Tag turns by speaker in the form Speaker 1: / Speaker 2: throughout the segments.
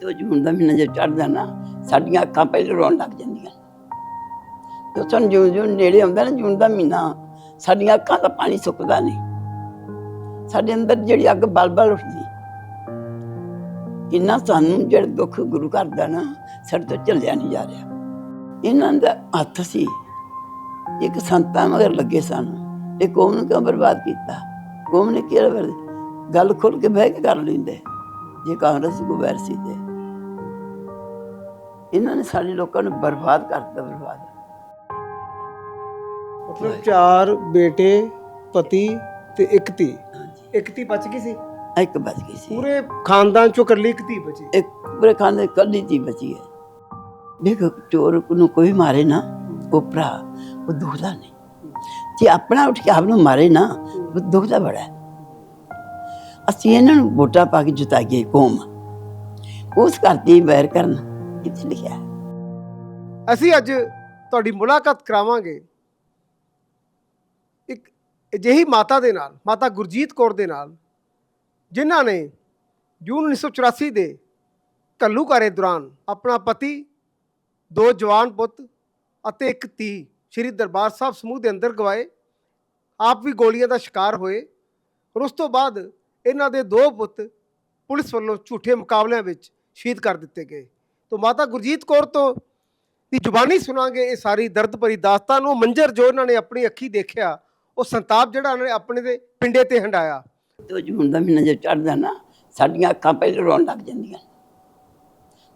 Speaker 1: ਤੇ ਜੂਨ ਦਾ ਮਹੀਨਾ ਜੇ ਚੜਦਾ ਨਾ, ਸਾਡੀਆਂ ਅੱਖਾਂ ਪਹਿਲੇ ਰੋਣ ਲੱਗ ਜਾਂਦੀਆਂ। ਤੇ ਸਾਨੂੰ ਜੂਨ ਜੂਨ ਨੇੜੇ ਆਉਂਦਾ ਨਾ ਜੂਨ ਦਾ ਮਹੀਨਾ, ਸਾਡੀਆਂ ਅੱਖਾਂ ਦਾ ਪਾਣੀ ਸੁੱਕਦਾ ਨਹੀਂ। ਸਾਡੇ ਅੰਦਰ ਜਿਹੜੀ ਅੱਗ ਬਲ-ਬਲ ਉੱਠਦੀ, ਇੰਨਾ ਸਾਨੂੰ ਜਿਹੜਾ ਦੁੱਖ ਗੁਰੂ ਘਰ ਦਾ ਨਾ, ਸਾਡੇ ਤੋਂ ਝੱਲਿਆ ਨਹੀਂ ਜਾ ਰਿਹਾ। ਇਹਨਾਂ ਦਾ ਹੱਥ ਸੀ, ਇੱਕ ਸੰਤਾਂ ਮਗਰ ਲੱਗੇ ਸਨ ਇਹ ਕੌਮ ਨੂੰ ਕਿਉਂ ਬਰਬਾਦ ਕੀਤਾ? ਕੌਮ ਨੇ ਕਿਹੜਾ ਗੱਲ ਖੁੱਲ ਕੇ ਬਹਿ ਕੇ ਕਰ ਲੈਂਦੇ, ਜੇ ਕਾਂਗਰਸ ਕੋ ਵੈਰ ਸੀ ਤੇ। ਇਹਨਾਂ ਨੇ ਸਾਡੇ ਲੋਕਾਂ ਨੂੰ ਬਰਬਾਦ ਕਰਤਾ ਬਰਬਾਦ।
Speaker 2: ਮਤਲਬ ਚਾਰ ਬੇਟੇ ਪਤੀ ਤੇ ਇੱਕ ਧੀ। ਇੱਕ ਧੀ ਬਚ ਗਈ ਸੀ?
Speaker 1: ਇੱਕ ਬਚ ਗਈ ਸੀ।
Speaker 2: ਪੂਰੇ ਖਾਨਦਾਨ ਚੋਂ ਇਕੱਲੀ ਇੱਕ ਧੀ ਬਚੀ?
Speaker 1: ਇੱਕ ਪੂਰੇ ਖਾਨੇ ਕੱਲੀ ਜੀ ਬਚੀ ਹੈ। ਦੇਖੋ ਚੋਰ ਨੂੰ ਕੋਈ ਮਾਰੇ ਨਾ ਉਹ ਭਰਾ ਉਹ ਦੁਖਦਾ ਨਹੀਂ। ਜੇ ਆਪਣਾ ਉੱਠ ਕੇ ਆਪ ਨੂੰ ਮਾਰੇ ਨਾ ਉਹ ਦੁਖਦਾ ਬੜਾ। ਅਸੀਂ ਇਹਨਾਂ ਨੂੰ ਵੋਟਾਂ ਪਾ ਕੇ ਜਿਤਾਈਏ ਕੌਮ। ਉਸ ਕਰਤੀ ਵੈਰ ਕਰਨ। ਕਿੱਥੇ ਲਿਖਿਆ ਹੈ?
Speaker 2: ਅਸੀਂ ਅੱਜ ਤੁਹਾਡੀ ਮੁਲਾਕਾਤ ਕਰਾਵਾਂਗੇ ਇੱਕ ਅਜਿਹੀ ਮਾਤਾ ਦੇ ਨਾਲ, ਮਾਤਾ ਗੁਰਜੀਤ ਕੌਰ ਦੇ ਨਾਲ, ਜਿਨ੍ਹਾਂ ਨੇ ਜੂਨ 1984 ਦੇ ਘੱਲੂਕਾਰੇ ਦੌਰਾਨ ਆਪਣਾ ਪਤੀ, ਦੋ ਜਵਾਨ ਪੁੱਤ ਅਤੇ ਇੱਕ ਧੀ ਸ੍ਰੀ ਦਰਬਾਰ ਸਾਹਿਬ ਸਮੂਹ ਦੇ ਅੰਦਰ ਗਵਾਏ। ਆਪ ਵੀ ਗੋਲੀਆਂ ਦਾ ਸ਼ਿਕਾਰ ਹੋਏ। ਔਰ ਉਸ ਤੋਂ ਬਾਅਦ ਇਹਨਾਂ ਦੇ ਦੋ ਪੁੱਤ ਪੁਲਿਸ ਵੱਲੋਂ ਝੂਠੇ ਮੁਕਾਬਲਿਆਂ ਵਿੱਚ ਸ਼ਹੀਦ ਕਰ ਦਿੱਤੇ ਗਏ। ਤੋਂ ਮਾਤਾ ਗੁਰਜੀਤ ਕੌਰ ਤੋਂ ਦੀ ਜ਼ੁਬਾਨੀ ਸੁਣਾਂਗੇ, ਇਹ ਸਾਰੀ ਦਰਦ ਭਰੀ ਦਾਸਤਾਨ ਉਹ ਮੰਜ਼ਰ ਜੋ ਇਹਨਾਂ ਨੇ ਆਪਣੀ ਅੱਖੀ ਦੇਖਿਆ, ਉਹ ਸੰਤਾਪ ਜਿਹੜਾ ਉਹਨਾਂ ਨੇ ਆਪਣੇ ਦੇ ਪਿੰਡੇ ਤੇ ਹੰਡਾਇਆ।
Speaker 1: ਤੇ ਉਹ ਜੂਨ ਦਾ ਮਹੀਨਾ ਜੇ ਚੜਦਾ ਨਾ, ਸਾਡੀਆਂ ਅੱਖਾਂ ਪਹਿਲੇ ਰੋਣ ਲੱਗ ਜਾਂਦੀਆਂ।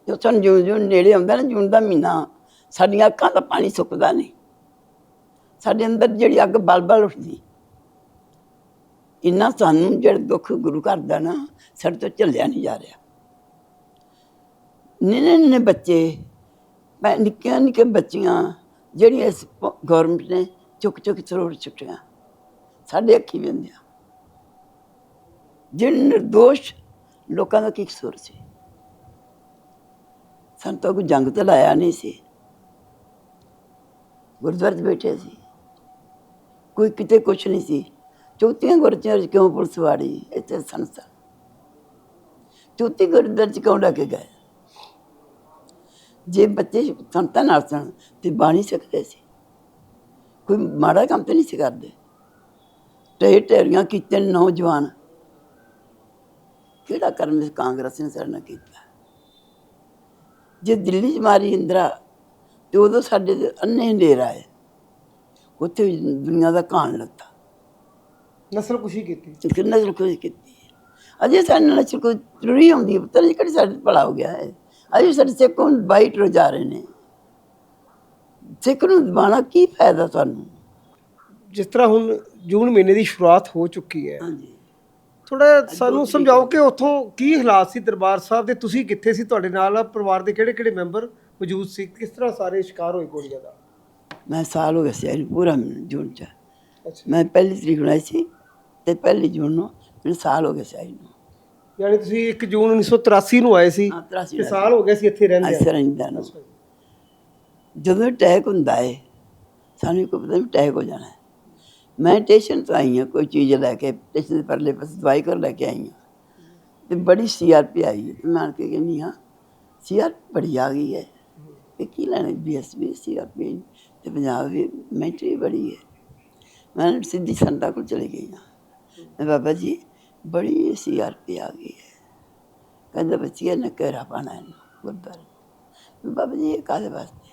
Speaker 1: ਜੋ ਸਾਨੂੰ ਜੂਨ ਜੂਨ ਨੇੜੇ ਆਉਂਦਾ ਨਾ, ਜੂਨ ਦਾ ਮਹੀਨਾ, ਸਾਡੀਆਂ ਅੱਖਾਂ ਦਾ ਪਾਣੀ ਸੁੱਕਦਾ ਨਹੀਂ। ਸਾਡੇ ਅੰਦਰ ਜਿਹੜੀ ਅੱਗ ਬਲ-ਬਲ ਉੱਠਦੀ, ਇੰਨਾ ਸਾਨੂੰ ਜਿਹੜਾ ਦੁੱਖ ਗੁਰੂ ਘਰ ਦਾ ਨਾ, ਸਾਡੇ ਤੋਂ ਝੱਲਿਆ ਨਹੀਂ ਜਾ ਰਿਹਾ। ਨਿਨੇ ਨਿਨੇ ਬੱਚੇ। ਮੈਂ ਨਿੱਕੀਆਂ ਨਿੱਕੀਆਂ ਬੱਚੀਆਂ, ਜਿਹੜੀਆਂ ਇਸ ਗਵਰਨਮੈਂਟ ਨੇ ਚੁੱਕ ਚੁੱਕ ਚਰੋੜ ਚੁੱਟੀਆਂ ਸਾਡੇ ਅੱਖੀ ਵੇਂਦਿਆਂ ਜਿਹੜੇ ਨਿਰਦੋਸ਼ ਲੋਕਾਂ ਦਾ ਕੀ ਕਸੂਰ ਸੀ? ਸਾਨੂੰ ਤਾਂ ਕੋਈ ਜੰਗ ਤੇ ਲਾਇਆ ਨਹੀਂ ਸੀ। ਗੁਰਦੁਆਰੇ 'ਚ ਬੈਠੇ ਸੀ। ਕੋਈ ਕਿਤੇ ਕੁਛ ਨਹੀਂ ਸੀ। ਚੌਥੀਆਂ ਗੁਰਦੁਆਰੇ 'ਚ ਕਿਉਂ ਪੁਲਿਸ ਵਾੜੀ? ਇੱਥੇ ਸੰਸਾ ਚੌਥੀ ਗੁਰਦੁਆਰੇ 'ਚ ਕਿਉਂ ਡਾਕੇ ਗਏ? ਜੇ ਬੱਚੇ ਸੰਤਾਂ ਨਾਲ ਸਨ ਤੇ ਬਾਣੀ ਸਕਦੇ ਸੀ। ਕੋਈ ਮਾੜਾ ਕੰਮ ਤੇ ਨਹੀਂ ਸੀ ਕਰਦੇ। ਢੇ ਢੇਰੀਆਂ ਕੀਤੇ ਨੌਜਵਾਨ। ਕਿਹੜਾ ਕਰਮ ਇਸ ਕਾਂਗਰਸ ਨੇ ਸਾਡੇ ਨਾਲ ਕੀਤਾ? ਜੇ ਦਿੱਲੀ 'ਚ ਮਾਰੀ ਇੰਦਰਾ ਤੇ ਉਦੋਂ ਸਾਡੇ ਤੇ ਅੰਨੇ ਹਨੇਰਾ ਹੈ ਉੱਥੇ ਦੁਨੀਆ ਦਾ ਕਾਣ ਲੱਗਾ
Speaker 2: ਨਸਲ ਕੁਸ਼ੀ ਕੀਤੀ।
Speaker 1: ਕਿੰਨਾ ਚਿਰ ਕੋਈ ਕੀਤੀ। ਅਜੇ ਸਾਡੇ ਨਾਲ ਕੋਈ ਜ਼ਰੂਰੀ ਹੁੰਦੀ ਪਤਾ ਨਹੀਂ ਕਿਹੜੀ ਸਾਡੇ ਭਲਾ ਹੋ ਗਿਆ ਹੈ। ਅਜੇ ਸਾਡੇ ਸਿੱਖ ਹੁਣ ਬਾਈਟ ਰੋ ਜਾ ਰਹੇ ਨੇ। ਸਿੱਖ ਨੂੰ ਦਬਾਣਾ ਕੀ ਫਾਇਦਾ ਤੁਹਾਨੂੰ
Speaker 2: ਜਿਸ ਤਰ੍ਹਾਂ ਹੁਣ ਜੂਨ ਮਹੀਨੇ ਦੀ ਸ਼ੁਰੂਆਤ ਹੋ ਚੁੱਕੀ ਹੈ।
Speaker 1: ਹਾਂਜੀ।
Speaker 2: ਥੋੜਾ ਸਾਨੂੰ ਸਮਝਾਓ ਕਿ ਉੱਥੋਂ ਕੀ ਹਾਲਾਤ ਸੀ ਦਰਬਾਰ ਸਾਹਿਬ ਦੇ? ਤੁਸੀਂ ਕਿੱਥੇ ਸੀ? ਤੁਹਾਡੇ ਨਾਲ ਪਰਿਵਾਰ ਦੇ ਕਿਹੜੇ ਕਿਹੜੇ ਮੈਂਬਰ ਮੌਜੂਦ ਸੀ? ਕਿਸ ਤਰ੍ਹਾਂ ਸਾਰੇ ਸ਼ਿਕਾਰ ਹੋਏ ਗੋਲੀਆਂ ਦਾ?
Speaker 1: ਮੈਂ ਸਾਲ ਹੋ ਗਿਆ ਸੀ ਪੂਰਾ ਜੂਨ ਚ। ਮੈਂ ਪਹਿਲੀ ਤਰੀਕ ਨੂੰ ਆਈ ਸੀ ਤੇ ਪਹਿਲੀ ਜੂਨ ਨੂੰ ਮੈਨੂੰ ਸਾਲ ਹੋ ਗਿਆ ਸੀ ਆਈ ਨੂੰ।
Speaker 2: ਯਾਨੀ ਤੁਸੀਂ 1 ਜੂਨ 1983 ਨੂੰ ਆਏ ਸੀ
Speaker 1: ਹਾਂ 83
Speaker 2: ਤੇ ਸਾਲ ਹੋ ਗਿਆ ਸੀ ਇੱਥੇ ਰਹਿੰਦੇ
Speaker 1: ਅਸਰ ਰਹਿੰਦਾ ਨੂੰ ਜਦੋਂ ਅਟੈਕ ਹੁੰਦਾ ਹੈ ਸਾਨੂੰ ਕੋਈ ਪਤਾ ਨਹੀਂ ਅਟੈਕ ਹੋ ਜਾਣਾ ਹੈ ਮੈਂ ਸਟੇਸ਼ਨ ਤੋਂ ਆਈ ਹਾਂ ਕੋਈ ਚੀਜ਼ ਲੈ ਕੇ ਸਟੇਸ਼ਨ ਦੇ ਪਰਲੇ ਪਾਸੇ ਦਵਾਈ ਕਰ ਲੈ ਕੇ ਆਈ ਹਾਂ। ਤੇ ਬੜੀ ਸੀਆਰਪੀ ਆਈ ਹੈ। ਤੇ ਮੈਂ ਆਣ ਕੇ ਕਹਿੰਦੀ ਹਾਂ ਸੀਆਰ ਬੜੀ ਆ ਗਈ ਹੈ। ਇਹ ਕੀ ਲੈਣਾ ਬੀਐਸਬੀ ਸੀਆਰਪੀ ਤੇ ਪੰਜਾਬ ਵੀ ਮਿਲਟਰੀ ਬੜੀ ਹੈ। ਮੈਂ ਸਿੱਧੀ ਸੰਤਾ ਕੋਲ ਚਲੀ ਗਈ ਹਾਂ। ਮੈਂ ਬਾਬਾ ਜੀ ਬੜੀ ਸੀਆਰਪੀ ਆ ਗਈ ਹੈ। ਕਹਿੰਦਾ ਬੱਚੀਆ ਨੇ ਘੇਰਾ ਪਾਣਾ ਇਹਨੂੰ ਗੁਰਦੁਆਰੇ ਬਾਬਾ ਜੀ ਇਹ ਕਾਹਦੇ ਵਾਸਤੇ?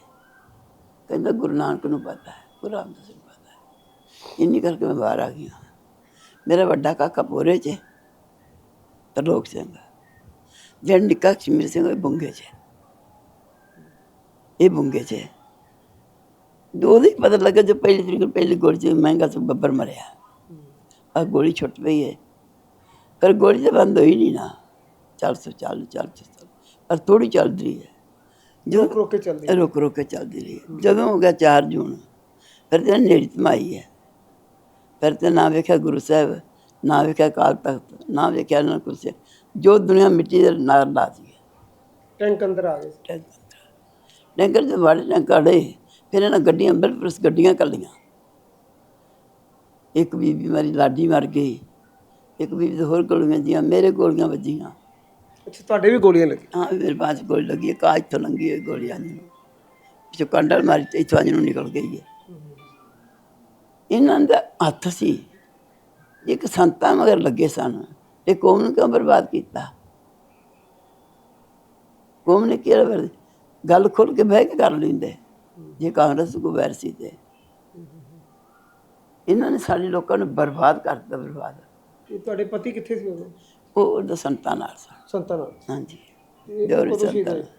Speaker 1: ਕਹਿੰਦਾ ਗੁਰੂ ਨਾਨਕ ਨੂੰ ਪਤਾ ਹੈ ਗੁਰੂ ਰਾਮਦਾਸ ਨੂੰ ਪਤਾ ਹੈ। ਇੰਨੀ ਕਰਕੇ ਮੈਂ ਬਾਹਰ ਆ ਗਈ ਹਾਂ। ਮੇਰਾ ਵੱਡਾ ਕਾਕਾ ਪੋਰੇ 'ਚ ਹੈ, ਤਰਲੋਕ ਸਿੰਘ। ਜਿਹੜਾ ਨਿੱਕਾ ਕਸ਼ਮੀਰ ਸਿੰਘ ਉਹ ਬੁੰਗੇ 'ਚ ਇਹ ਬੁੰਗੇ 'ਚ ਉਹਦੇ ਦੋ ਪਤਾ ਲੱਗਾ ਜੋ ਪਹਿਲੀ ਤਰੀਕ ਪਹਿਲੀ ਗੋਲੀ 'ਚ ਮਹਿੰਗਾ ਤੋਂ ਬੱਬਰ ਮਰਿਆ। ਆ ਗੋਲੀ ਛੁੱਟ ਪਈ ਹੈ। ਪਰ ਗੋਲੀ ਤਾਂ ਬੰਦ ਹੋਈ ਨਹੀਂ ਨਾ। ਚੱਲ ਸੋ ਚੱਲ ਚੱਲ ਚੱਲ ਪਰ ਥੋੜੀ ਚੱਲਦੀ ਰਹੀ ਹੈ। ਜੋ
Speaker 2: ਰੁਕ ਰੁਕ ਕੇ ਚੱਲਦੇ
Speaker 1: ਰੁਕ ਰੁਕ ਕੇ ਚੱਲਦੀ ਰਹੀ ਜਦੋਂ ਹੋ ਗਿਆ 4 ਜੂਨ ਫਿਰ ਤੇ ਨੇੜੀ ਤਮਾਈ ਹੈ। ਫਿਰ ਤੇ ਨਾ ਵੇਖਿਆ ਗੁਰੂ ਸਾਹਿਬ ਨਾ ਵੇਖਿਆ ਕਾਲ ਤਖਤ ਨਾ ਵੇਖਿਆ ਨਾ ਕੁਛ ਜੋ ਦੁਨੀਆ ਮਿੱਟੀ ਦੇ ਨਾਲ ਲਾ ਸੀ
Speaker 2: ਟੈਂਕ ਅੰਦਰ ਆ ਗਏ ਸੀ।
Speaker 1: ਡੰਗਰ ਦੇ ਵਾੜੇ ਡੰਗੜੇ ਫਿਰ ਇਹਨਾਂ ਗੱਡੀਆਂ ਬਿਲਕੁਲ ਗੱਡੀਆਂ ਕੱਲੀਆਂ। ਇੱਕ ਬੀਬੀ ਮੇਰੀ ਲਾਡੀ ਮਰ ਗਈ। ਇੱਕ ਦੇ ਹੋਰ ਗੋਲੀਆਂ ਵੱਜੀਆਂ ਮੇਰੇ ਗੋਲੀਆਂ ਵੱਜੀਆਂ।
Speaker 2: ਅੱਛਾ ਤੁਹਾਡੇ ਵੀ ਗੋਲੀਆਂ ਲੱਗੀਆਂ?
Speaker 1: ਹਾਂ ਮੇਰੇ ਪਾਸ ਗੋਲੀ ਲੱਗੀ ਹੈ ਕਾਜ ਤੋਂ ਲੰਗੀ ਹੋਈ ਗੋਲੀ ਆਂਦੀ ਪਿੱਛੋਂ ਕੰਡਲ ਮਾਰੀ ਤੇ ਇੱਥੋਂ ਅੰਜ ਨੂੰ ਨਿਕਲ ਗਈ ਹੈ। ਇਹਨਾਂ ਦਾ ਹੱਥ ਸੀ। ਇੱਕ ਸੰਤਾਂ ਮਗਰ ਲੱਗੇ ਸਨ ਤੇ ਕੌਮ ਨੂੰ ਕਿਉਂ ਬਰਬਾਦ ਕੀਤਾ? ਕੌਮ ਨੇ ਕਿਹੜਾ ਵਰ ਗੱਲ ਖੁੱਲ ਕੇ ਬਹਿ ਕੇ ਕਰ ਲੈਂਦੇ। ਜੇ ਕਾਂਗਰਸ ਕੋ ਵੈਰ ਸੀ ਤੇ। ਇਹਨਾਂ ਨੇ ਸਾਡੇ ਲੋਕਾਂ ਨੂੰ ਬਰਬਾਦ ਕਰਤਾ ਬਰਬਾਦ।
Speaker 2: ਤੇ ਤੁਹਾਡੇ ਪਤੀ ਕਿੱਥੇ ਸੀ ਉਦੋਂ?
Speaker 1: ਉਹ ਉਹਦਾ ਸੰਤਾਂ ਨਾਲ ਸਨ
Speaker 2: ਸੰਤਾਂ ਨਾਲ?
Speaker 1: ਹਾਂਜੀ। ਜੋਰੀ
Speaker 2: ਕਦੋਂ ਸ਼ਹੀਦ
Speaker 1: ਸੰਤਾਂ
Speaker 2: ਹੋਏ?
Speaker 1: ਨਾਲ।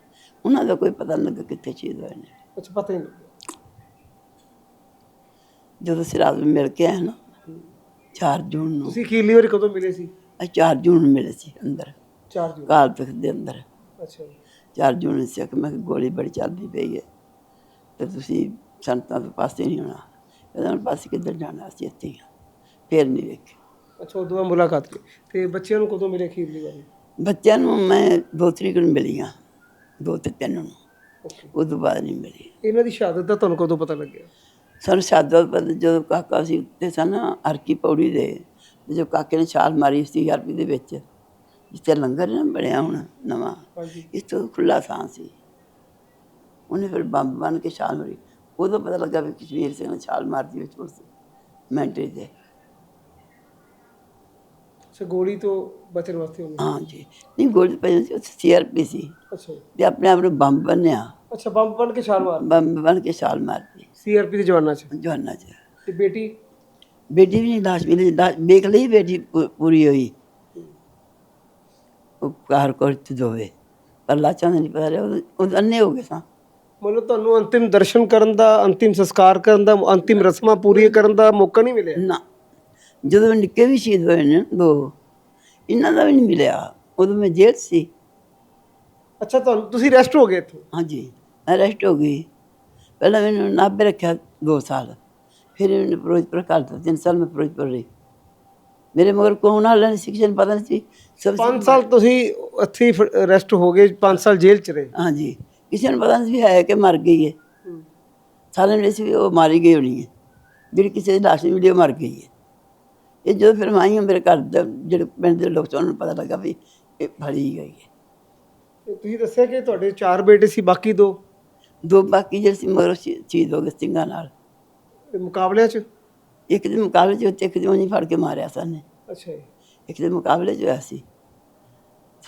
Speaker 1: ਉਹਨਾਂ ਦਾ ਕੋਈ ਪਤਾ ਨਹੀਂ ਲੱਗਾ ਕਿੱਥੇ ਸ਼ਹੀਦ ਹੋਏ ਨੇ।
Speaker 2: ਅੱਛਾ ਪਤਾ ਹੀ ਨਹੀਂ।
Speaker 1: ਜਦੋਂ ਅਸੀਂ ਰਾਤ ਨੂੰ ਮਿਲ ਕੇ ਆਏ ਨਾ 4 ਜੂਨ ਨੂੰ।
Speaker 2: ਤੁਸੀਂ ਅਖੀਰਲੀ ਵਾਰੀ ਕਦੋਂ ਮਿਲੇ ਸੀ?
Speaker 1: ਅਸੀਂ 4 ਜੂਨ ਨੂੰ ਮਿਲੇ ਸੀ ਅੰਦਰ।
Speaker 2: 4 ਜੂਨ।
Speaker 1: ਕਾਲ ਤਖਤ ਦੇ ਅੰਦਰ।
Speaker 2: ਅੱਛਾ ਜੀ।
Speaker 1: 4 ਜੂਨ ਨੂੰ ਸੀ ਕਿ ਮੈਂ ਕਿਹਾ ਗੋਲੀ ਬੜੀ ਚੱਲਦੀ ਪਈ ਹੈ ਤੇ ਤੁਸੀਂ ਸੰਤਾਂ ਦੇ ਪਾਸੇ ਨਹੀਂ ਹੋਣਾ ਕਹਿੰਦਾ ਪਾਸੇ ਕਿੱਧਰ ਜਾਣਾ? ਅਸੀਂ ਇੱਥੇ ਹੀ ਹਾਂ। ਫੇਰ ਨਹੀਂ ਵੇਖੇ
Speaker 2: ਅੱਛਾ ਉਦੋਂ ਬਾਅਦ ਮੁਲਾਕਾਤ ਕੀਤੀ ਤੇ ਬੱਚਿਆਂ ਨੂੰ ਕਦੋਂ ਮਿਲੇ ਅਖੀਰਲੀ ਵਾਰੀ?
Speaker 1: ਬੱਚਿਆਂ ਨੂੰ ਮੈਂ ਦੋ ਤਰੀਕ ਨੂੰ ਮਿਲੀ ਦੋ ਤੇ ਤਿੰਨ ਨੂੰ। ਉਸ ਤੋਂ ਬਾਅਦ ਨਹੀਂ ਮਿਲੀ।
Speaker 2: ਇਹਨਾਂ ਦੀ ਸ਼ਹਾਦਤ ਦਾ ਤੁਹਾਨੂੰ ਕਦੋਂ ਪਤਾ ਲੱਗਿਆ?
Speaker 1: ਸਾਨੂੰ ਸ਼ਾਦਤ ਪਤਾ ਜਦੋਂ ਕਾਕਾ ਸੀ ਉੱਤੇ ਸਨ ਹਰਕੀ ਪੌੜੀ ਦੇ ਤੇ ਕਾਕੇ ਨੇ ਛਾਲ ਮਾਰੀ ਸੀ ਹਰਪੀ ਦੇ ਵਿੱਚ ਜਿੱਥੇ ਲੰਗਰ ਨਾ ਬਣਿਆ ਹੁਣ ਨਵਾਂ
Speaker 2: ਹਾਂਜੀ।
Speaker 1: ਇਸ ਤੋਂ ਖੁੱਲਾ ਥਾਂ ਸੀ। ਉਹਨੇ ਫਿਰ ਬੰਬ ਬਣ ਕੇ ਛਾਲ ਮਾਰੀ। ਉਦੋਂ ਪਤਾ ਲੱਗਾ ਵੀ ਕਸ਼ਮੀਰ ਸਿੰਘ ਨੇ ਛਾਲ ਮਾਰਦੀ ਵਿੱਚ ਉਸ ਮੈਂਟਰੀ ਦੇ
Speaker 2: ਅੱਛਾ ਗੋਲੀ ਤੋਂ ਬਚਣ ਵਾਸਤੇ ਉਹਨੇ?
Speaker 1: ਹਾਂ ਜੀ। ਨਹੀਂ ਗੋਲੀ ਪਈ ਸੀ ਉੱਥੇ ਸੀਆਰਪੀ ਸੀ।
Speaker 2: ਅੱਛਾ। ਜੀ।
Speaker 1: ਤੇ ਆਪਣੇ ਆਪ ਨੂੰ ਬੰਬ ਬੰਨਿਆ।
Speaker 2: ਅੱਛਾ ਬੰਬ ਬਣ ਕੇ ਛਾਲ ਮਾਰ
Speaker 1: ਬੰਬ ਬਣ ਕੇ ਛਾਲ ਮਾਰਦੀ
Speaker 2: ਸੀਆਰਪੀ ਦੇ ਜਵਾਨਾਂ 'ਚ?
Speaker 1: ਜਵਾਨਾਂ 'ਚ।
Speaker 2: ਤੇ ਬੇਟੀ?
Speaker 1: ਬੇਟੀ ਵੀ ਨਹੀਂ ਲਾਸ਼ ਮਿਲੀ ਲਾਸ਼ ਵੇਖ ਲਈ ਬੇਟੀ ਪੂ- ਪੂਰੀ ਹੋਈ। ਉਹ ਕਾਰ ਤੇ ਦੋਵੇ। ਪਰ ਲਾਚਾਂ ਦਾ ਨਹੀਂ ਪਤਾ ਰਿਹਾ ਉਹ- ਉਹ ਅੰਨੇ ਹੋ ਗਏ ਸਾਂ।
Speaker 2: ਮਤਲਬ ਤੁਹਾਨੂੰ ਅੰਤਿਮ ਦਰਸ਼ਨ ਕਰਨ ਦਾ ਅੰਤਿਮ ਸੰਸਕਾਰ ਕਰਨ ਦਾ ਅੰਤਿਮ ਰਸਮਾਂ ਪੂਰੀਆਂ ਕਰਨ ਦਾ ਮੌਕਾ ਨਹੀਂ ਮਿਲਿਆ?
Speaker 1: ਨਾ। ਜਦੋਂ ਨਿੱਕੇ ਵੀ ਸ਼ਹੀਦ ਹੋਏ ਨੇ ਦੋ ਇਹਨਾਂ ਦਾ ਵੀ ਨਹੀਂ ਮਿਲਿਆ ਉਦੋਂ ਮੈਂ ਜੇਲ੍ਹ ਸੀ।
Speaker 2: ਅੱਛਾ ਤੁਹਾਨੂੰ ਤੁਸੀਂ ਰੈਸਟ ਹੋ ਗਏ ਇੱਥੋਂ?
Speaker 1: ਹਾਂਜੀ ਅਰੈਸਟ ਹੋ ਗਈ। ਪਹਿਲਾਂ ਮੈਨੂੰ ਨਾਭੇ ਰੱਖਿਆ 2 ਸਾਲ ਫਿਰ ਮੈਨੂੰ ਫਿਰੋਜ਼ਪੁਰ ਕਰ ਦਿੱਤਾ 3 ਸਾਲ ਮੈਂ ਫਿਰੋਜ਼ਪੁਰ ਰਹੀ। ਮੇਰੇ ਮਗਰ ਕੌਣ ਵਾਲਿਆਂ ਨੇ ਸਿੱਖਿਆ ਪਤਾ ਨਹੀਂ ਸੀ ਸਭ
Speaker 2: 5 ਸਾਲ ਤੁਸੀਂ ਇੱਥੇ ਰੈਸਟ ਹੋ ਗਏ 5 ਸਾਲ ਜੇਲ੍ਹ 'ਚ ਰਹੇ।
Speaker 1: ਹਾਂਜੀ ਕਿਸੇ ਨੂੰ ਪਤਾ ਨਹੀਂ ਸੀ ਹੈ ਕਿ ਮਰ ਗਈ ਹੈ। ਸਾਰਿਆਂ ਨੂੰ ਸੀ ਉਹ ਮਾਰੀ ਗਈ ਹੋਣੀ ਹੈ ਜਿਹੜੀ ਕਿਸੇ ਦੀ ਲਾਸ਼ ਨਹੀਂ ਮਿਲੀ ਉਹ ਮਰ ਗਈ ਹੈ। ਇਹ ਜਦੋਂ ਫਿਰ ਮੈਂ ਆਈ ਹਾਂ ਮੇਰੇ ਘਰ ਦੇ ਜਿਹੜੇ ਪਿੰਡ ਦੇ ਲੋਕ ਸੀ, ਉਹਨਾਂ ਨੂੰ ਪਤਾ ਲੱਗਾ ਵੀ ਇਹ ਫੜੀ ਗਈ ਹੈ।
Speaker 2: ਤੇ ਤੁਸੀਂ ਦੱਸਿਆ ਕਿ ਤੁਹਾਡੇ ਚਾਰ ਬੇਟੇ ਸੀ ਬਾਕੀ ਦੋ?
Speaker 1: ਦੋ ਬਾਕੀ ਜਿਹੜੇ ਸੀ ਮਗਰੋਂ ਸ਼ਹੀ- ਸ਼ਹੀਦ ਹੋ ਗਏ ਸਿੰਘਾਂ ਨਾਲ।
Speaker 2: ਤੇ ਮੁਕਾਬਲਿਆਂ 'ਚ?
Speaker 1: ਇੱਕ ਦੇ ਮੁਕਾਬਲੇ 'ਚ ਉੱਤੇ ਇੱਕ ਦੇ ਉਹਨੇ ਫੜ ਕੇ ਮਾਰਿਆ ਸਾਨੇ
Speaker 2: ਅੱਛਾ ਜੀ।
Speaker 1: ਇੱਕ ਦੇ ਮੁਕਾਬਲੇ 'ਚ ਹੋਇਆ ਸੀ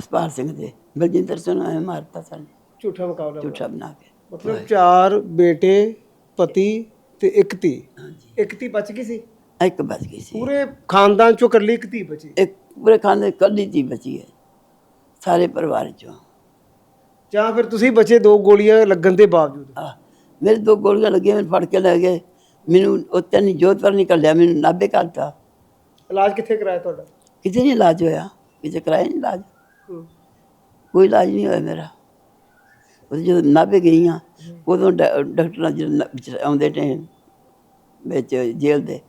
Speaker 1: ਸਪਾਲ ਸਿੰਘ ਦੇ। ਬਲਜਿੰਦਰ ਸਿੰਘ ਨੂੰ ਮਾਰਤਾ ਸਾਨੇ
Speaker 2: ਝੂਠਾ ਮੁਕਾਬਲਾ।
Speaker 1: ਝੂਠਾ ਬਣਾ ਕੇ।
Speaker 2: ਮਤਲਬ ਚਾਰ ਬੇਟੇ ਪਤੀ ਤੇ ਇੱਕ ਧੀ।
Speaker 1: ਹਾਂਜੀ।
Speaker 2: ਇੱਕ ਧੀ ਬਚ ਗਈ ਸੀ?
Speaker 1: ਇੱਕ ਬਚ ਗਈ ਸੀ।
Speaker 2: ਪੂਰੇ ਖਾਨਦਾਨ ਚੋਂ ਇਕੱਲੀ ਇੱਕ ਧੀ ਬਚੀ।
Speaker 1: ਇੱਕ ਪੂਰੇ ਖਾਨਦਾਨ ਕੱਲੀ ਧੀ ਬਚੀ ਹੈ। ਸਾਰੇ ਪਰਿਵਾਰ 'ਚੋਂ।
Speaker 2: ਜਾਂ ਫਿਰ ਤੁਸੀਂ ਬਚੇ ਦੋ ਗੋਲੀਆਂ ਲੱਗਣ ਦੇ ਬਾਵਜੂਦ।
Speaker 1: ਮੇਰੇ ਦੋ ਗੋਲੀਆਂ ਲੱਗੀਆਂ ਮੈਨੂੰ ਫੜ ਕੇ ਲੈ ਗਏ। ਮੈਨੂੰ ਉੱਤੇ ਨਹੀਂ ਜੋਤ ਪਰ ਨਿਕਲਿਆ ਮੈਨੂੰ ਨਾਭੇ ਕਰਤਾ
Speaker 2: ਇਲਾਜ ਕਿੱਥੇ ਕਰਾਇਆ ਤੁਹਾਡਾ?
Speaker 1: ਕਿਤੇ ਨਹੀਂ ਇਲਾਜ ਹੋਇਆ ਕਿਤੇ ਕਰਾਇਆ ਨਹੀਂ ਇਲਾਜ।
Speaker 2: ਹੂੰ।
Speaker 1: ਕੋਈ ਇਲਾਜ ਨਹੀਂ ਹੋਇਆ ਮੇਰਾ। ਉਹ ਜਦੋਂ ਨਾਭੇ ਗਈ ਹਾਂ। ਉਦੋਂ ਡਾ- ਡਾਕਟਰਾਂ ਜਿਹੜੇ ਨ- ਵਿੱਚ ਆਉਂਦੇ ਨੇ ਵਿੱਚ ਜੇਲ੍ਹ ਦੇ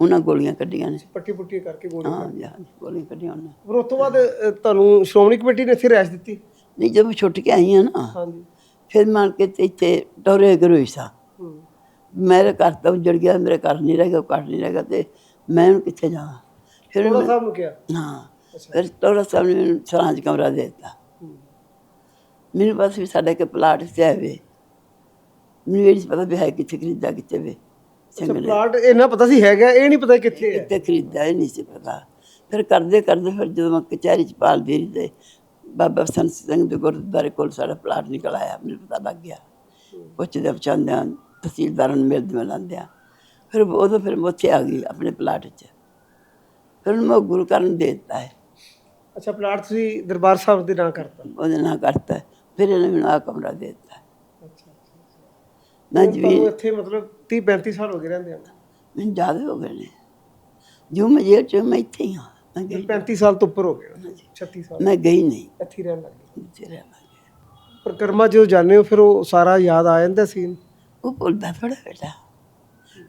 Speaker 1: ਉਹਨਾਂ ਗੋਲੀਆਂ ਕੱਢੀਆਂ ਨੇ।
Speaker 2: ਪੱਟੀ ਪੁੱਟੀ ਕਰਕੇ ਗੋਲੀ
Speaker 1: ਹਾਂ ਜੀ, ਹਾਂ ਜੀ, ਗੋਲੀਆਂ ਕੱਢੀਆਂ ਉਹਨਾਂ
Speaker 2: ਫਿਰ ਉਸ ਤੋਂ ਬਾਅਦ ਅ, ਤੁਹਾਨੂੰ ਸ਼੍ਰੋਮਣੀ ਕਮੇਟੀ ਨੇ ਇੱਥੇ ਰਿਆਇਤ ਦਿੱਤੀ?
Speaker 1: ਨਹੀਂ ਜਦੋਂ ਮੈਂ ਛੁੱਟ ਕੇ ਆਈ ਹਾਂ ਨਾ
Speaker 2: ਹਾਂਜੀ।
Speaker 1: ਫਿਰ ਮੰਨ ਕੇ ਤੇ ਇੱਥੇ ਟੋਰੇ ਗਰੋਈ ਸਾਂ
Speaker 2: ਹੂੰ।
Speaker 1: ਮੇਰੇ ਘਰ ਤਾਂ ਉੱਜੜ ਗਿਆ ਮੇਰੇ ਘਰ ਨਹੀਂ ਰਹਿ ਗਿਆ ਘਰ ਨਹੀਂ ਰਹਿ ਗਿਆ ਤੇ ਮੈਂ ਹੁਣ ਕਿੱਥੇ ਜਾਵਾਂ? ਫਿਰ ਮੈਂ-
Speaker 2: ਸਾਹਿਬ ਨੂੰ ਕਿਹਾ?
Speaker 1: ਹਾਂ। ਫਿਰ ਟੋਰਾ ਸਾਹਿਬ ਨੇ ਮੈਨੂੰ ਸਰਾਂ 'ਚ ਕਮਰਾ ਦੇ ਦਿੱਤਾ।
Speaker 2: ਹੂੰ।
Speaker 1: ਮੈਨੂੰ ਬਸ ਵੀ ਸਾਡੇ ਕੇ ਪਲਾਟ ਸੇ ਆਵੇ। ਮੈਨੂੰ ਇਹ ਨਹੀਂ ਪਤਾ ਵੀ ਹੈ ਕਿੱਥੇ ਖਰੀਦਾ ਕਿੱਥੇ ਵੇ
Speaker 2: ਅੱਛਾ ਪਲਾਟ ਇਹਨਾਂ ਪਤਾ ਸੀ ਹੈਗਾ ਇਹ ਨਹੀਂ ਪਤਾ ਕਿੱਥੇ ਹੈ।
Speaker 1: ਕਿੱਥੇ ਖਰੀਦਾ ਇਹ ਨਹੀਂ ਸੀ ਪਤਾ। ਫਿਰ ਕਰਦੇ ਕਰਦੇ ਫਿਰ ਜਦੋਂ ਮੈਂ ਕਚਹਿਰੀ 'ਚ ਪਾਲ ਫੇਰੀ ਤੇ ਬਾਬਾ ਸੰਤ ਸਿੰਘ ਦੇ ਗੁਰਦੁਆਰੇ ਕੋਲ ਸਾਡਾ ਪਲਾਟ ਨਿਕਲ ਆਇਆ ਮੈਨੂੰ ਪਤਾ ਲੱਗ ਗਿਆ। ਪੁੱਛਦੇ ਪਛਾਣਦਿਆਂ ਤਹਿਸੀਲਦਾਰਾਂ ਨੂੰ ਮਿਲਦੇ ਮਿਲਾਂਦਿਆਂ ਫਿਰ ਉਦੋਂ ਫਿਰ ਮੈਂ ਉੱਥੇ ਆ ਗਈ ਆਪਣੇ ਪਲਾਟ 'ਚ। ਫਿਰ ਉਹਨੂੰ ਮੈਂ ਗੁਰੂ ਘਰ ਨੂੰ ਦੇ ਦਿੱਤਾ ਹੈ।
Speaker 2: ਅੱਛਾ ਪਲਾਟ ਤੁਸੀਂ ਦਰਬਾਰ ਸਾਹਿਬ ਦੇ ਨਾਂ ਕਰਤਾ।
Speaker 1: ਉਹਦੇ ਨਾਲ ਕਰਤਾ। ਫਿਰ ਇਹਨੇ ਮੈਨੂੰ ਆ ਕਮਰਾ ਦੇ ਦਿੱਤਾ। ਮੈਂ
Speaker 2: ਹੁਣ
Speaker 1: ਜੀ
Speaker 2: ਇੱਥੇ ਮਤਲਬ 30 35 ਸਾਲ ਹੋ ਗਏ ਰਹਿੰਦੇ ਆ
Speaker 1: ਮੈਨੂੰ ਜ਼ਿਆਦਾ ਹੋ ਗਏ ਨੇ। ਜੋ ਮੈਂ ਜੇਲ੍ਹ ਚ ਮੈਂ ਇੱਥੇ ਹੀ ਹਾਂ। ਮੈਂ ਗਈ
Speaker 2: 35 ਸਾਲ ਤੋਂ ਉੱਪਰ ਹੋ ਗਏ। 36 ਸਾਲ।
Speaker 1: ਮੈਂ ਗਈ ਨਹੀਂ।
Speaker 2: ਇੱਥੇ ਹੀ ਰਹਿਣ ਲੱਗ ਗਏ।
Speaker 1: ਇੱਥੇ ਰਹਿ ਲਾਂਗੇ
Speaker 2: ਪਰਿਕਰਮਾ ਜਦੋਂ ਜਾਂਦੇ ਹੋ ਫਿਰ ਉਹ ਸਾਰਾ ਯਾਦ ਆ ਜਾਂਦਾ ਸੀਨ।
Speaker 1: ਉਹ ਭੁੱਲਦਾ ਥੋੜਾ ਬੇਟਾ।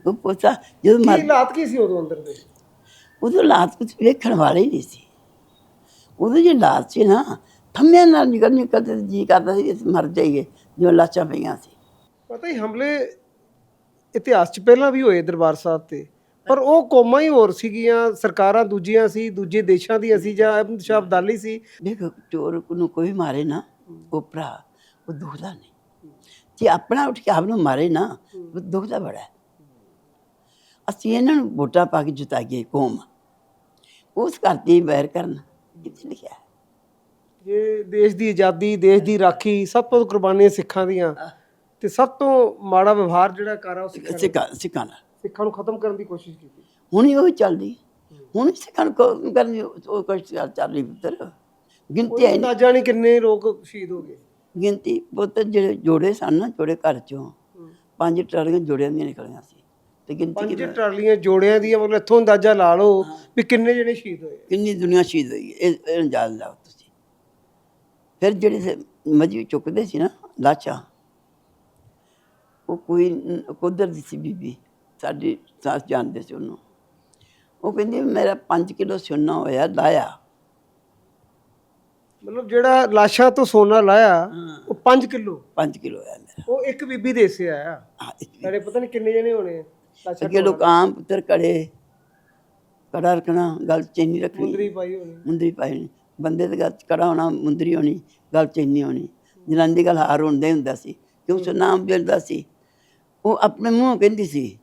Speaker 1: ਉਹ ਪੋਤਾ ਜਦੋਂ
Speaker 2: ਕੀ
Speaker 1: ਮਰ
Speaker 2: ਹਾਲਾਤ ਕੀ ਸੀ ਉਦੋਂ ਅੰਦਰ ਦੇ?
Speaker 1: ਉਦੋਂ ਲਾਤ ਕੁਝ ਵੇਖਣ ਵਾਲੇ ਹੀ ਨਹੀਂ ਸੀ। ਉਦੋਂ ਜੇ ਲਾਤ ਸੀ ਨਾ ਥੰਮਿਆਂ ਨਾਲ ਨਿਕਲ ਨਿਕਲ ਤੇ ਜੀ ਕਰਦਾ ਸੀ ਅਸੀਂ ਮਰ ਜਾਈਏ ਜਿਵੇਂ ਲਾਚਾਂ ਪਈਆਂ ਸੀ।
Speaker 2: ਪਤਾ ਹੀ ਹਮਲੇ ਇਤਿਹਾਸ 'ਚ ਪਹਿਲਾਂ ਵੀ ਹੋਏ ਦਰਬਾਰ ਸਾਹਿਬ ਤੇ ਪਰ ਉਹ ਕੌਮਾਂ ਹੀ ਹੋਰ ਸੀਗੀਆਂ ਸਰਕਾਰਾਂ ਦੂਜੀਆਂ ਸੀ ਦੂਜੇ ਦੇਸ਼ਾਂ ਦੀ ਅਸੀਂ ਜਾਂ ਅਹਿਮਦ ਸ਼ਾਹ ਅਬਦਾਲੀ ਸੀ
Speaker 1: ਦੇਖੋ ਚੋਰ ਨੂੰ ਕੋਈ ਮਾਰੇ ਨਾ ਉਹ ਭਰਾ ਉਹ ਦੁਖਦਾ ਨਹੀਂ ਜੇ ਆਪਣਾ ਉੱਠ ਕੇ ਆਪ ਨੂੰ ਮਾਰੇ ਨਾ ਉਹ ਦੁਖਦਾ ਬੜਾ ਹੈ। ਅਸੀਂ ਇਹਨਾਂ ਨੂੰ ਵੋਟਾਂ ਪਾ ਕੇ ਜਿਤਾਈਏ ਕੌਮ ਉਸ ਕਰਤੀ ਬੈਰ ਕਰਨ ਕਿੱਥੇ ਲਿਖਿਆ ਹੈ?
Speaker 2: ਜੇ ਦੇਸ਼ ਦੀ ਆਜ਼ਾਦੀ ਦੇਸ਼ ਦੀ ਰਾਖੀ ਸਭ ਤੋਂ ਕੁਰਬਾਨੀਆਂ ਸਿੱਖਾਂ ਦੀਆਂ ਤੇ ਸਭ ਤੋਂ ਮਾੜਾ ਵਿਵਹਾਰ ਜਿਹੜਾ ਕਰ ਆ ਉਹ ਸਿੱਖਾਂ
Speaker 1: ਸਿੱਖਾਂ ਸਿੱਖਾਂ ਨਾਲ।
Speaker 2: ਸਿੱਖਾਂ ਨੂੰ ਖਤਮ ਕਰਨ ਦੀ ਕੋਸ਼ਿਸ਼ ਕੀਤੀ।
Speaker 1: ਹੁਣ ਹੀ ਉਹ ਚੱਲਦੀ। ਹੁਣ ਹੀ ਸਿੱਖਾਂ ਨੂੰ ਕ- ਕਰਨੀ ਉਹ ਕੁਛ ਚੱਲ ਚੱਲ ਰਹੀ ਪੁੱਤਰ। ਗਿਣਤੀ
Speaker 2: ਕੋਈ
Speaker 1: ਹੈ ਨਹੀਂ
Speaker 2: ਅੰਦਾਜ਼ਾ ਨਹੀਂ ਕਿੰਨੇ ਲੋਕ ਸ਼ਹੀਦ ਹੋ ਗਏ।
Speaker 1: ਗਿਣਤੀ ਪੁੱਤ ਜਿਹੜੇ ਜੋੜੇ ਸਨ ਨਾ ਜੋੜੇ ਘਰ ਚੋਂ ਪੰਜ ਟਰਾਲੀਆਂ ਜੋੜਿਆਂ ਦੀਆਂ ਨਿਕਲੀਆਂ ਸੀ। ਤੇ ਗਿਣਤੀ
Speaker 2: ਪੰਜ
Speaker 1: ਕਿੰਨੀ-
Speaker 2: ਟਰਾਲੀਆਂ ਜੋੜਿਆਂ ਦੀਆਂ ਮਤਲਬ ਇੱਥੋਂ ਅੰਦਾਜ਼ਾ ਲਾ ਲਓ ਵੀ ਕਿੰਨੇ ਜਣੇ ਸ਼ਹੀਦ ਹੋਏ।
Speaker 1: ਕਿੰਨੀ ਦੁਨੀਆ ਸ਼ਹੀਦ ਹੋਈ ਹੈ, ਇਹ ਇਹ ਅੰਦਾਜ਼ ਲਾਓ ਤੁਸੀਂ। ਫਿਰ ਜਿਹੜੇ ਮਜੀ ਚੁੱਕਦੇ ਸੀ ਨਾ ਲਾਚਾ ਉਹ ਕੋਈ ਕੁਦਰ ਦੀ ਸੀ ਬੀਬੀ ਸਾਡੀ ਸਾਸ ਜਾਣਦੇ ਸੀ ਉਹਨੂੰ। ਉਹ ਕਹਿੰਦੀ ਮੇਰਾ 5 ਕਿਲੋ ਸੋਨਾ ਹੋਇਆ ਲਾਇਆ।
Speaker 2: ਮਤਲਬ ਜਿਹੜਾ ਲਾਸ਼ਾਂ ਤੋਂ ਸੋਨਾ ਲਾਇਆ ਉਹ 5 ਕਿਲੋ?
Speaker 1: 5 ਕਿਲੋ ਹੋਇਆ ਮੇਰਾ।
Speaker 2: ਉਹ ਇੱਕ ਬੀਬੀ ਦੇ ਸੇ ਆਇਆ? ਸਾਡੇ ਪਤਾ ਨਹੀਂ ਕਿੰਨੇ ਜਣੇ ਹੋਣੇ
Speaker 1: ਅੱਗੇ ਲੋਕ ਆਮ ਪੁੱਤਰ ਕੜੇ ਕੜਾ ਰੱਖਣਾ ਗਲ ਚ ਚੈਨੀ ਰੱਖਣੀ।
Speaker 2: ਮੁੰਦਰੀ ਪਾਈ ਹੋਣੀ।
Speaker 1: ਮੁੰਦਰੀ ਪਾਈ ਹੋਣੀ। ਬੰਦੇ ਦੇ ਗਲ ਚ ਕੜਾ ਹੋਣਾ ਮੁੰਦਰੀ ਹੋਣੀ ਗਲ ਚ ਚੈਨੀ ਹੋਣੀ। ਜਨਾਨੀ ਦੀ ਗਲ ਹਾਰ ਹੁੰਦੇ ਹੁੰਦਾ ਸੀ। ਕਿਉਂ? ਸੁਨਾ ਮਿਲਦਾ ਸੀ। ਉਹ ਆਪਣੇ ਮੂੰਹੋਂ ਕਹਿੰਦੀ ਸੀ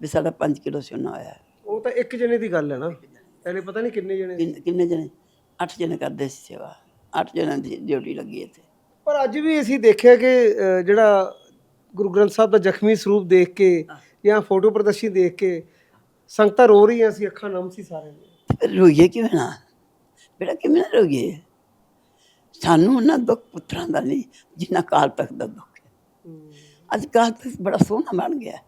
Speaker 1: ਵੀ ਸਾਡਾ 5 ਕਿਲੋ ਸੋਨਾ ਹੋਇਆ। ਹੈ।
Speaker 2: ਉਹ ਤਾਂ ਇੱਕ ਜਣੇ ਦੀ ਗੱਲ ਹੈ ਨਾ। ਪਹਿਲੇ ਪਤਾ ਨਹੀਂ ਕਿੰਨੇ ਜਣੇ
Speaker 1: ਕਿੰਨ- ਕਿੰਨੇ ਜਣੇ? 8 ਜਣੇ ਕਰਦੇ ਸੀ ਸੇਵਾ। 8 ਜਣਾਂ ਦੀ ਡਿਊਟੀ ਲੱਗੀ ਇੱਥੇ।
Speaker 2: ਪਰ ਅੱਜ ਵੀ ਅਸੀਂ ਦੇਖਿਆ ਕਿ ਅ, ਜਿਹੜਾ ਗੁਰੂ ਗ੍ਰੰਥ ਸਾਹਿਬ ਦਾ ਜ਼ਖਮੀ ਸਰੂਪ ਦੇਖ ਕੇ ਜਾਂ ਫੋਟੋ ਪ੍ਰਦਰਸ਼ਨੀ ਦੇਖ ਕੇ ਸੰਗਤਾਂ ਰੋ ਰਹੀਆਂ ਸੀ ਅੱਖਾਂ ਨਮ ਸੀ ਸਾਰਿਆਂ ਦੀਆਂ।
Speaker 1: ਫਿਰ ਰੋਈਏ ਕਿਵੇਂ ਨਾ? ਬੇਟਾ ਕਿਵੇਂ ਨਾ ਰੋਈਏ? ਸਾਨੂੰ ਉਹਨਾਂ ਦੁੱਖ ਪੁੱਤਰਾਂ ਦਾ ਨਹੀਂ ਜਿੰਨਾ ਕਾਲ ਤੱਕ ਦਾ ਦੁੱਖ ਹੈ। ਅੱਜ ਕਾਲ ਤੱਕ ਬੜਾ ਸੋਹਣਾ ਬਣ ਗਿਆ।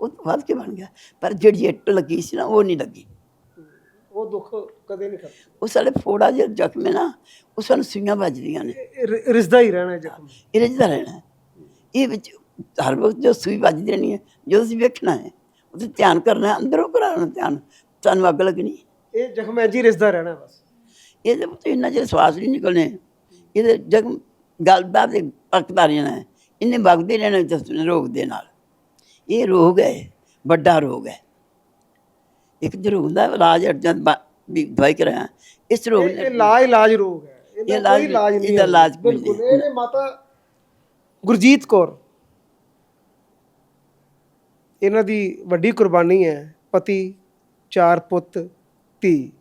Speaker 1: ਉਹ ਤੋਂ ਵੱਧ ਕੇ ਬਣ ਗਿਆ। ਪਰ ਜਿਹੜੀ ਇੱਟ ਲੱਗੀ ਸੀ ਨਾ ਉਹ ਨਹੀਂ ਲੱਗੀ।
Speaker 2: ਉਹ ਦੁੱਖ ਕਦੇ ਨਹੀਂ ਖਤਮ
Speaker 1: ਉਹ ਸਾਡੇ ਫੋੜਾ ਜਿਹੜਾ ਜ਼ਖਮ ਹੈ ਨਾ ਉਹ ਸਾਨੂੰ ਸੂਈਆਂ ਵੱਜਦੀਆਂ ਨੇ।
Speaker 2: ਇਹ ਰਿ- ਰਿਸਦਾ ਹੀ ਰਹਿਣਾ ਹੈ ਜ਼ਖਮ।
Speaker 1: ਇਹ ਰਜਦਾ ਰਹਿਣਾ ਹੈ। ਇਹ ਵਿੱਚ ਹਰ ਵਕਤ ਜੋ ਸੂਈ ਵੱਜਦੀ ਰਹਿਣੀ ਹੈ ਜੋ ਅਸੀਂ ਵੇਖਣਾ ਹੈ ਉਹ ਤੇ ਧਿਆਨ ਕਰਨਾ ਹੈ, ਅੰਦਰੋਂ ਕਰਾਉਣਾ ਧਿਆਨ ਸਾਨੂੰ ਅੱਗ ਲੱਗਣੀ
Speaker 2: ਇਹ ਜ਼ਖਮ ਐਂ ਜੀ ਰਿਸਦਾ ਰਹਿਣਾ ਬਸ।
Speaker 1: ਇਹਦੇ ਵਿੱਚ ਇੰਨਾ ਚਿਰ ਸਵਾਸ ਨਹੀਂ ਨਿਕਲਣੇ। ਇਹਦੇ ਜਗ ਗੱਲ ਦਾ ਤੇ ਪੱਕਦਾ ਰਹਿਣਾ ਹੈ ਇਹਨੇ ਵਗਦੇ ਰਹਿਣਾ ਜਿਸ ਰੋਗ ਦੇ ਨਾਲ। ਇਹ ਰੋਗ ਹੈ ਵੱਡਾ ਰੋਗ ਹੈ। ਇੱਕ ਜੋ ਰੋਗ ਦਾ ਇਲਾਜ ਅਰਜਨ ਵੀ ਦਵਾਈ ਕਰਾਇਆ ਇਸ ਰੋਗ ਨੇ
Speaker 2: ਇਹ ਲਾ ਇਲਾਜ ਰੋਗ ਹੈ।
Speaker 1: ਇਹ ਇਲਾਜ
Speaker 2: ਇਲਾਜ ਨਹੀਂ
Speaker 1: ਇਹਦਾ। ਇਲਾਜ
Speaker 2: ਬਿਲਕੁਲ
Speaker 1: ਨਹੀਂ।
Speaker 2: ਇਹ ਨੇ ਮਾਤਾ ਗੁਰਜੀਤ ਕੌਰ ਇਹਨਾਂ ਦੀ ਵੱਡੀ ਕੁਰਬਾਨੀ ਹੈ ਪਤੀ ਚਾਰ ਪੁੱਤ ਧੀ।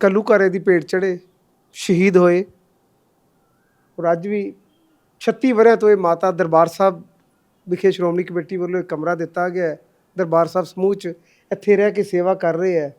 Speaker 2: ਕੱਲੂਕਾਰੇ ਦੀ ਪੇਟ ਚੜੇ ਸ਼ਹੀਦ ਹੋਏ। ਔਰ ਅੱਜ ਵੀ 36 ਵਰਿਆਂ ਤੋਂ ਇਹ ਮਾਤਾ ਦਰਬਾਰ ਸਾਹਿਬ ਵਿਖੇ ਸ਼੍ਰੋਮਣੀ ਕਮੇਟੀ ਵੱਲੋਂ ਇੱਕ ਕਮਰਾ ਦਿੱਤਾ ਗਿਆ ਹੈ। ਦਰਬਾਰ ਸਾਹਿਬ ਸਮੂਹ ਚ ਇੱਥੇ ਰਹਿ ਕੇ ਸੇਵਾ ਕਰ ਰਹੇ ਹੈ।